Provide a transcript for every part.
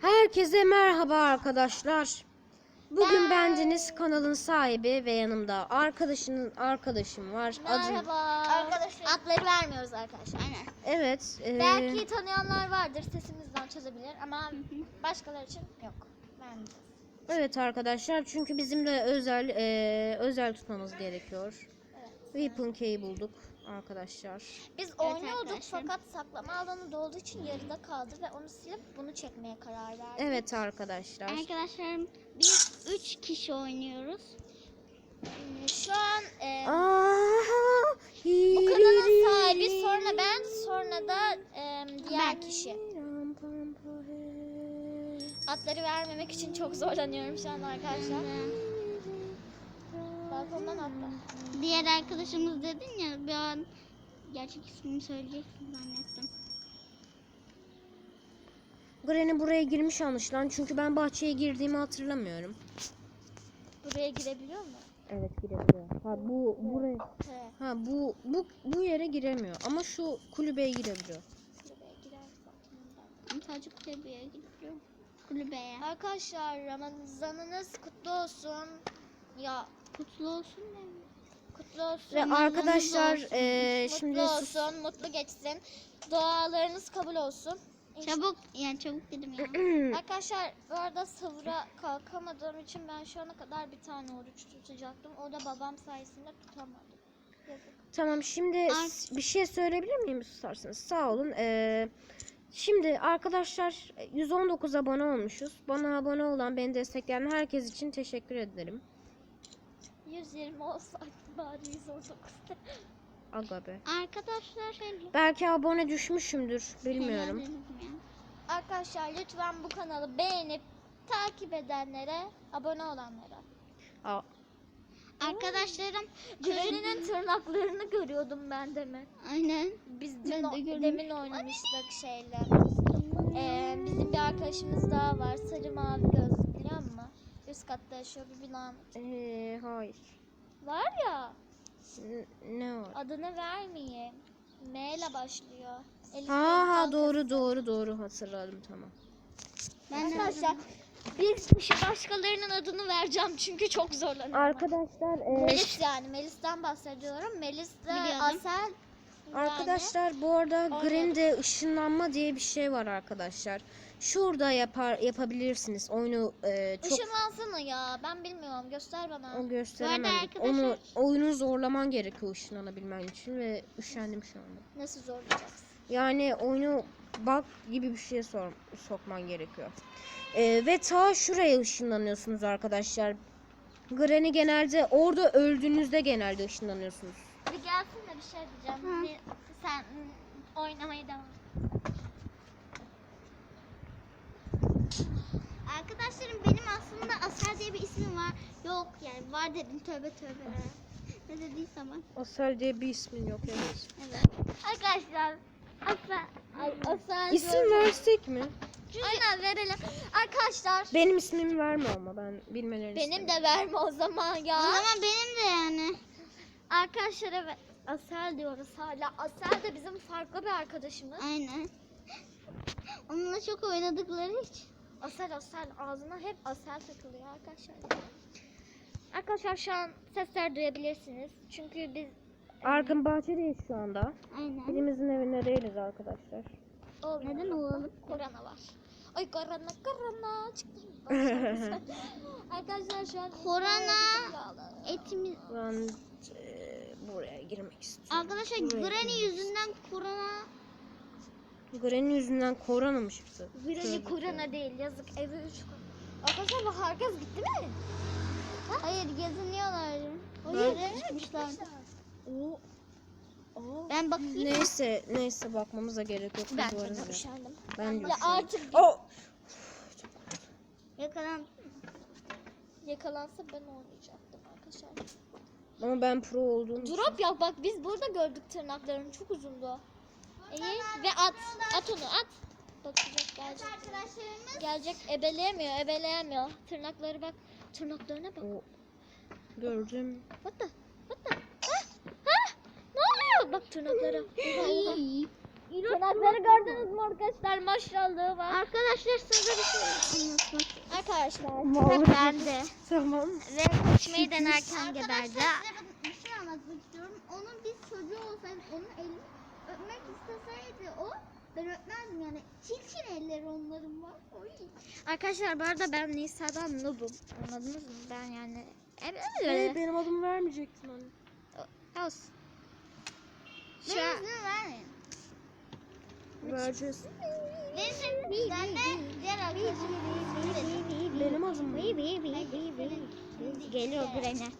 Herkese merhaba arkadaşlar. Bugün bendeniz kanalın sahibi ve yanımda arkadaşının arkadaşım var. Adı Merhaba. Arkadaşlar. Adları vermiyoruz arkadaşlar. Aynen. Evet. e, Belki tanıyanlar vardır sesimizden çözebilir ama başkaları için yok. Vermeyeceğiz. Evet arkadaşlar çünkü bizim de özel e, özel tutmamız gerekiyor. Evet. Weapon Key'i bulduk arkadaşlar. Biz oynuyorduk fakat saklama alanı dolduğu için yarıda kaldı ve onu silip bunu çekmeye karar verdik. Evet arkadaşlar. Arkadaşlarım biz 3 kişi oynuyoruz. Ee, Şu an e, Aha, bu kanalın sahibi sonra ben sonra da e, diğer kişi. Adları vermemek için çok zorlanıyorum şu an arkadaşlar. Atla. Diğer arkadaşımız dedin ya bir an gerçek ismini söyleyeceksin zannettim. Granny buraya girmiş anlaşılan çünkü ben bahçeye girdiğimi hatırlamıyorum. Buraya girebiliyor mu? Evet girebiliyor. Ha bu buraya He. ha bu bu bu yere giremiyor ama şu kulübeye girebiliyor. Buraya girer zaten. Sadece kulübeye gidiyorum. Kulübeye. Arkadaşlar Ramazanınız kutlu olsun. Ya Kutlu olsun demiş. kutlu olsun. Ve arkadaşlar olsun. eee, mutlu şimdi sus- olsun, mutlu geçsin. Dualarınız kabul olsun. Çabuk yani çabuk dedim ya. Arkadaşlar bu arada sahura kalkamadığım için ben şu ana kadar bir tane oruç tutacaktım. O da babam sayesinde tutamadım. Yazık. Tamam şimdi Ar- bir şey söyleyebilir miyim susarsınız? Sağ olun. Eee, şimdi arkadaşlar 119 abone olmuşuz. Bana abone olan, beni destekleyen herkes için teşekkür ederim. 120 olsaydı bari 119. Aga be. Arkadaşlar şey Belki abone düşmüşümdür. Bilmiyorum. helal dedim ya. Arkadaşlar lütfen bu kanalı beğenip takip edenlere, abone olanlara. Aa, Arkadaşlarım Granny'nin tırnaklarını görüyordum ben demin. aynen. Biz dün de o- demin oynamıştık şeyle. Ee, bizim bir arkadaşımız daha var. Sarı mavi gözlü? Üst katta yaşıyor bir binanın. eee, hayır. Var ya ne o? adını vermeyeyim. M ile başlıyor. Elif Ha ha doğru doğru doğru hatırladım tamam. Ben Arkadaşlar bir kişi başkalarının adını vereceğim çünkü çok zorlanıyorum. Arkadaşlar eee, Melis yani Melis'ten bahsediyorum. Melis de. Asel yani. Arkadaşlar bu arada. Green'de ışınlanma diye bir şey var arkadaşlar. Şurada yapar yapabilirsiniz. Oyunu e, çok Işınlansana ya ben bilmiyorum göster bana. o gösteremem. Arkadaşlar- Onu oyunu zorlaman gerekiyor ışınlanabilmen için ve üşendim şu anda. Nasıl zorlayacaksın? Yani oyunu bug gibi bir şeye sor, sokman gerekiyor. E, ve ta şuraya ışınlanıyorsunuz arkadaşlar. Granny genelde orada öldüğünüzde genelde ışınlanıyorsunuz. Bir gelsin de bir şey diyeceğim. Bir, sen oynamaya devam. Arkadaşlarım benim aslında Asel diye bir ismim var. Yok yani var dedim tövbe tövbe. ne dediysem ben. Asel diye bir ismin yok evet. Evet. Arkadaşlar Asel. Asel. İsim diyorum. versek mi? Aynen verelim. Arkadaşlar Benim ismimi verme ama ben bilmelerini benim istemiyorum. de verme o zaman ya. O zaman benim de yani. Arkadaşlar evet Asel diyoruz hala. Asel de bizim farklı bir arkadaşımız. Aynen. Onunla çok oynadıkları için. Asel Asel ağzına hep Asel takılıyor arkadaşlar. Arkadaşlar şu an sesler duyabilirsiniz. Çünkü biz Arkın bahçedeyiz şu anda. Aynen. Birimizin evinde değiliz arkadaşlar. olmuyor. Neden oğlum? Korona var. Ay korona korona çıktı. Arkadaşlar şu an Korona etimiz. Ben e, buraya girmek istiyorum. Arkadaşlar Buraya Granny yüzünden korona. Granny yüzünden korona mı çıktı? Granny korona değil yazık evi üç Arkadaşlar bu herkes gitti mi? Hayır geziniyorlar. Hayır. çıkmışlar. Oo. Oo. Ben bakayım. Neyse neyse bakmamıza gerek yok. Ben çok üşendim. Ben de artık Oh! Yakalan. yakalansa ben oynayacaktım arkadaşlar. Ama ben pro olduğum için. Drop yap bak biz burada gördük tırnaklarını çok uzundu. İyi ve at. At onu at. Bakacak gelecek. Arkadaşlarımız. Gelecek ebeleyemiyor ebeleyemiyor. Tırnakları bak. Tırnaklarına bak. O- Gördüm. What the? What the? Ha? Ha? Ne oluyor? Bak oha. Tırnakları gördünüz mü arkadaşlar? Maşallah var. Arkadaşlar size bir şey anlatmak. Arkadaşlar Mor. bende. Tamam. Ve kaçmayı denerken geberdi. Arkadaşlar size bir şey anlatmak istiyorum. Onun biz çocuğu olsaydı onun elini öpmek isteseydi o ben öpmezdim yani. Çirkin elleri onların var. Oy. Arkadaşlar bu arada ben Nisa'dan noobum. Anladınız mı? Ben yani... Evet. Hey, benim adımı vermeyecektin anne. Olsun. Şu Benim ismimi vermeyin. Vereceğiz. Benim ben de diğer arkadaşımın ismini Benim adım? Geliyor Granny.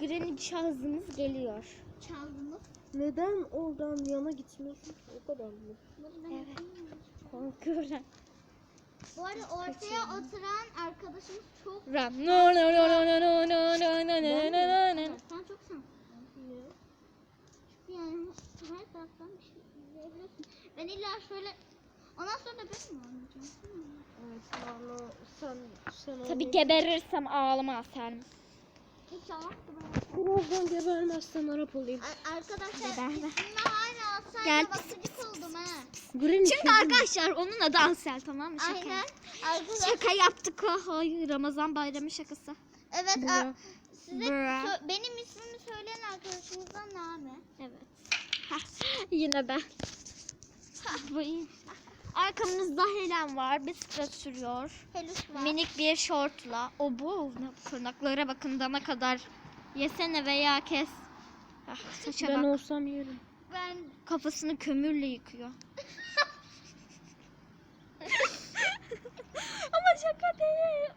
Granny şahsımız geliyor. Çaldınız. Neden oradan yana gitmiyorsun? O kadar mı? Evet. Korkuyorum. Bu arada ortaya oturan arkadaşımız çok Ram. No no no no no no no no no no no no. Sen çok şanslısın. Yani her taraftan bir şey izleyebiliyorsun. Ben illa şöyle ondan sonra da ben mi oynayacağım? Evet, sen sen Tabii geberirsem ağlama atarım. İnşallah da ben. Birazdan gebermezsen Arap olayım. Ar- Arkadaşlar Ben ismime hala asayla Gel. oldum ha. Granny Çünkü arkadaşlar onun adı Ansel tamam mı? Şaka. Aynen. Arkadaşlar Şaka yaptık o. Hayır Ramazan bayramı şakası. evet Bra. ar- size Bra. sö- benim ismimi söyleyen arkadaşımızdan Name. Evet. Yine ben. Bu iyi. Arkamızda Helen var. Bisiklet sürüyor. Pelus var. Minik bir şortla. O bu. Ne- Tırnaklara bakın dana kadar. Yesene veya kes. Ah, saça ben bak. olsam yerim. Ben Kafasını kömürle yıkıyor. Ama şaka değil.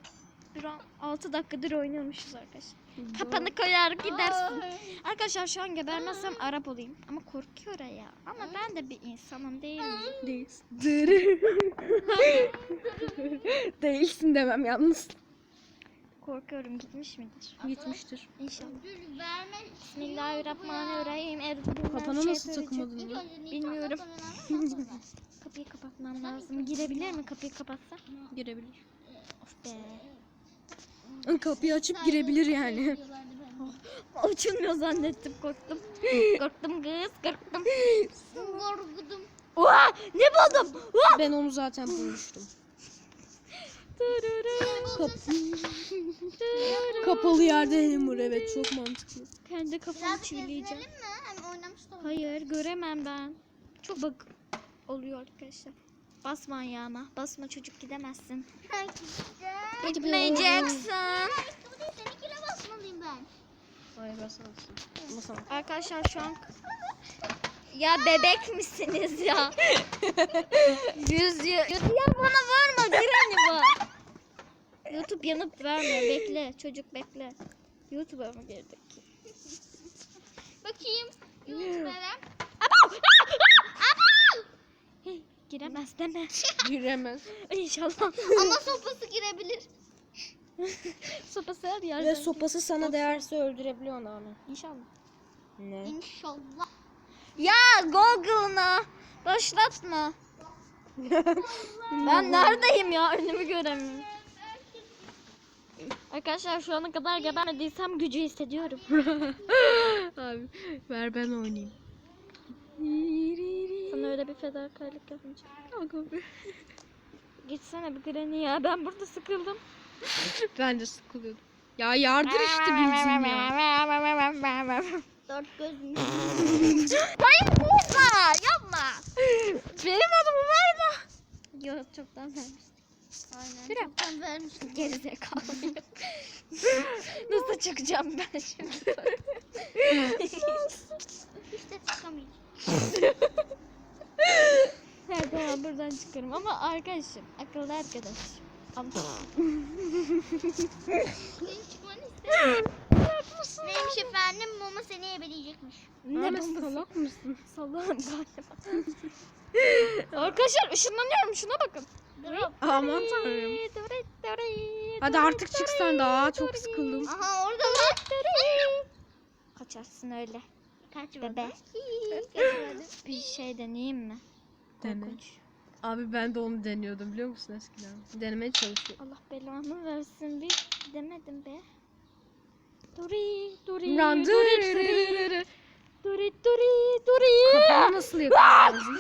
Bir an 6 dakikadır oynuyormuşuz arkadaşlar. Kapanı koyar gidersin. Ay. Arkadaşlar şu an gebermezsem Arap olayım. Ama korkuyor ya. Ama ben de bir insanım değil mi? Değilsin. Değilsin demem yalnız. Korkuyorum gitmiş midir? Gitmiştir. İnşallah. Bismillahirrahmanirrahim. Kafana nasıl takmadın İlk ya? Bilmiyorum. Kapıyı kapatmam lazım. Girebilir mi kapıyı kapatsa? Girebilir. Of be. Kapıyı açıp girebilir yani. Açılmıyor zannettim korktum. korktum kız korktum. Korkudum. Oha ne buldum? Oha. Ben onu zaten bulmuştum. Kap Kapalı yerde Hammer evet çok mantıklı. Kendi kafamı çivileyeceğim. Hayır göremem ben. Çok bak oluyor arkadaşlar. Basma ayağıma. Basma çocuk gidemezsin. Gitmeyeceksin. Seninkine basmalıyım ben. Hayır basamazsın. Basamam. Arkadaşlar şu an ya bebek misiniz ya? Yüz ya. Ya bana varma Granny var. YouTube yanıp vermiyor. Bekle çocuk bekle. YouTube'a mı girdik? Bakayım. YouTube'lara. Hey, giremez deme. Giremez. İnşallah. Ama sopası girebilir. Sopası her yerden. Ve sopası sana değerse öldürebiliyor onu ama. İnşallah. Ne? İnşallah. Ya Google'ına başlatma. ben neredeyim ya önümü göremiyorum. Arkadaşlar şu ana kadar gebermediysem gücü hissediyorum. Abi ver ben oynayayım. Sana öyle bir fedakarlık yapmayacağım. Aga be. Gitsene bir Granny ya ben burada sıkıldım. Ben de sıkılıyordum. Ya yardır işte bilsin ya. Dört gözüm. Hayır vurma yapma. Benim adımı verme. Yok çoktan vermiştim. Aynen. Şuraya. Çoktan vermiştim. Gerizekalı. Nasıl çıkacağım ben şimdi? İşte çıkamayacağım. Her çıkarım ama arkadaşım akıllı arkadaş. Ama. Neymiş efendim? Mama seni ebeleyecekmiş. ne bombası? salak mısın? Salağım galiba. Arkadaşlar ışınlanıyorum şuna bakın. Aman tanrım. Hadi artık çıksan daha çok sıkıldım. Aha orada var. Kaçarsın öyle. Kaç Bebe. Kaçmadım. Bir şey deneyeyim mi? Dene. Korkunç. Abi ben de onu deniyordum biliyor musun eskiden? Denemeye çalışıyorum. Allah belanı versin bir demedim be. Duri, duri, Run. duri, duri, duri, duri, duri. Kapağı nasıl yapıyorsun?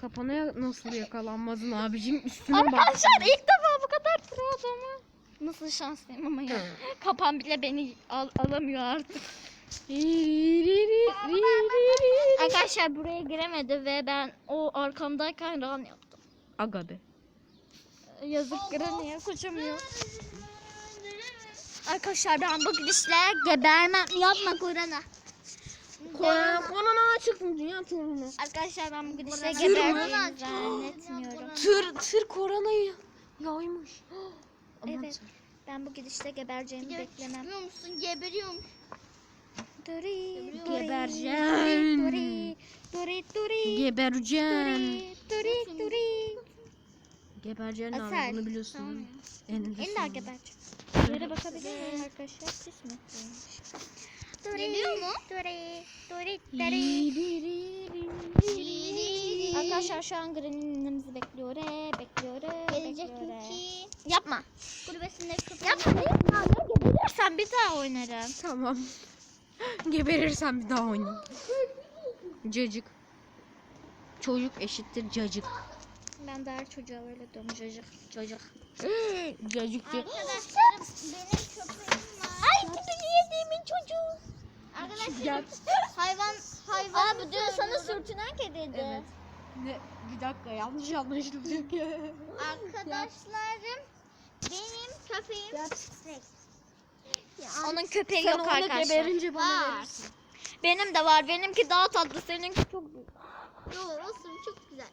Kapana nasıl yakalanmadın abicim üstüne bak. Arkadaşlar ilk defa bu kadar pro adamı. Nasıl şanslıyım ama ya. Kapan bile beni al- alamıyor artık. Arkadaşlar buraya giremedi ve ben o arkamdayken run yaptım. Aga be. Yazık Granny'e koşamıyor. Arkadaşlar ben bu gidişle gebermem. Yapma Kur'an'a. Korona çıktım dünya turuna. Arkadaşlar ben bu gidişle gebereceğimi zannetmiyorum. Tır tır koronayı yaymış. Evet. Ben bu gidişle gebereceğimi beklemem. Biliyor musun? Geberiyormuş. Duri, Gebereceğim. Duri, duri, duri, Gebereceğim. duri, duri, duri. Gebereceğin Asel. abi bunu biliyorsun. Tamam mi? Eninde sonunda. gebereceğim. Yere bakabilir miyim arkadaşlar? Pis mi? Geliyor mu? Duri, duri, duri. Arkadaşlar şu an Granny'mizi bekliyor. Bekliyor. Gelecek bekliyor, e. ki Yapma. kulübesinde kapı. Yapma. Yapma. Ya Geberirsen bir daha oynarım. Tamam. Geberirsen bir daha oynayayım. Cacık. Çocuk eşittir cacık. Ben her çocuğa öyle diyorum. Çocuk. Çocuk. Cacık diye. Arkadaşlarım benim köpeğim var. Ay tipini yediğimin çocuğu. Arkadaşlar hayvan hayvan. Aa bu diyor sana sürtünen kediydi. Evet. Ne? Bir dakika yanlış anlaşıldı. Arkadaşlarım benim köpeğim Rex. Onun köpeği Sen yok onu arkadaşlar. geberince bana Var. verirsin. Benim de var. Benimki daha tatlı. Seninki çok büyük. Doğru olsun çok güzel.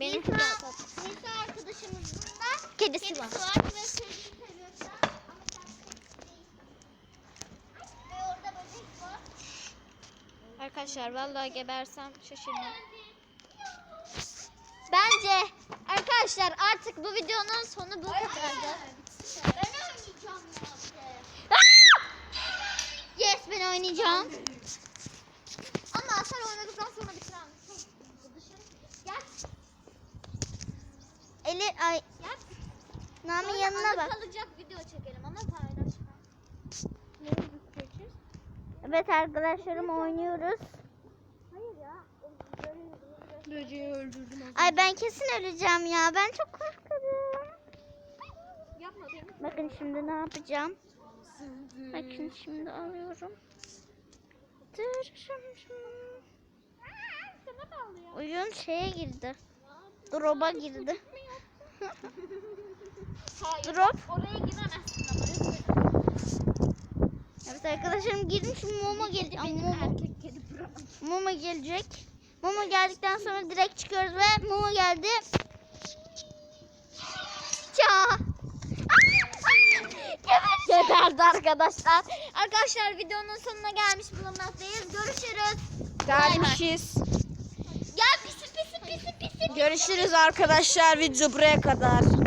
Benimki Nisa. Nisa arkadaşımızın da Kedisi kedisi var. var ve sevdiğini seviyorsa ama kendisi değil. Ve orada böcek var. Arkadaşlar vallahi gebersem şaşırmam. Bence arkadaşlar artık bu videonun sonu bu kadardı. Evet arkadaşlarım oynuyoruz. Böceği öldürdüm. Ay ben kesin öleceğim ya. Ben çok korkuyorum. Yapma benim. Bakın şimdi ne yapacağım. Bakın şimdi alıyorum. Oyun şeye girdi. Drop'a girdi. Hayır. Drop. Oraya giremezsin ama. Evet arkadaşlarım girin şimdi Momo gelecek. Momo. Erkek kedi bırak. Momo gelecek. Momo geldikten sonra direkt çıkıyoruz ve Momo geldi. Ça. Geberdi arkadaşlar. Arkadaşlar videonun sonuna gelmiş bulunmaktayız. Görüşürüz. Gelmişiz. Gel pisi pisi pisi pisi. Görüşürüz arkadaşlar. Video buraya kadar.